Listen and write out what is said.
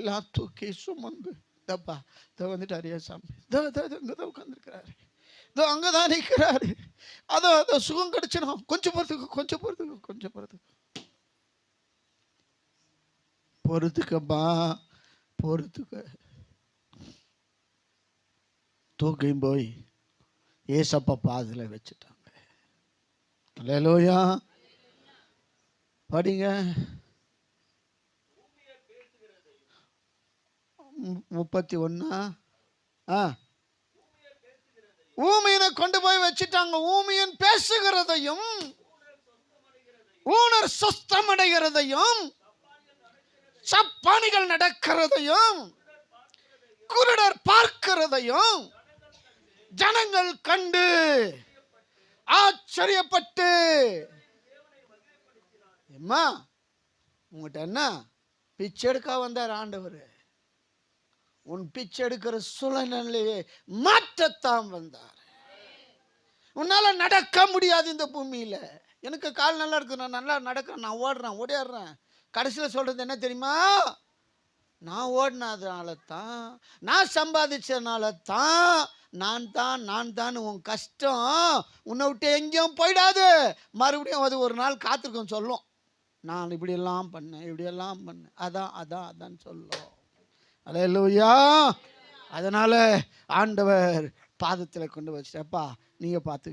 எல்லாம் தூக்கி சுமந்து தப்பா. இதோ வந்துட்டாரியா சாமி. இதோ இதோ இங்கே தான் உட்காந்துருக்கிறாரு இதோ அங்கே தான் நிற்கிறாரு அதோ அதோ சுகம் கிடைச்சிடும். கொஞ்சம் போகிறதுக்கு கொஞ்சம் போகிறதுக்கு கொஞ்சம் போகிறதுக்கு பொறுத்துக்கப்பா பொறுத்துக்க தூக்கியும் போய் ஏசப்பா பாதில் வச்சுட்டாங்க. அல்லேலூயா. படிங்க. முப்பத்தி ஒன்னா? ஆ. ஊமையனை கொண்டு போய் வச்சுட்டாங்க. ஊமையன் பேசுகிறதையும் ஊனர் சொஸ்தமடைகிறதையும் சப்பானிகள் நடக்கிறதையும் குருடர் பார்க்கிறதையும் ஜனங்கள் கண்டு ஆச்சரியப்பட்டு. எம்மா உங்கள்கிட்ட என்ன? பிச்சை எடுக்க வந்தார் ஆண்டவர். உன் பிச்சை எடுக்கிற சூழ்நிலையை மாற்றத்தான் வந்தார். உன்னால் நடக்க முடியாது இந்த பூமியில். எனக்கு கால் நல்லா இருக்கு நான் நல்லா நடக்கிறேன் நான் ஓடுறேன் ஓடிடுறேன் கடைசியில் சொல்கிறது என்ன தெரியுமா? நான் ஓடினதுனால தான் நான் சம்பாதிச்சதுனால தான் நான் தான் நான் தான் உன் கஷ்டம். உன்னை விட்டு எங்கேயும் போயிடாது. மறுபடியும் அது ஒரு நாள் காத்திருக்கும் சொல்லும். நான் இப்படியெல்லாம் பண்ணேன் இப்படியெல்லாம் பண்ணேன். அதான் அதான் அதான் சொல்லும். அலையலூயா. அதனால் ஆண்டவர் பாதத்தில் கொண்டு வச்சிட்டப்பா நீங்கள் பார்த்து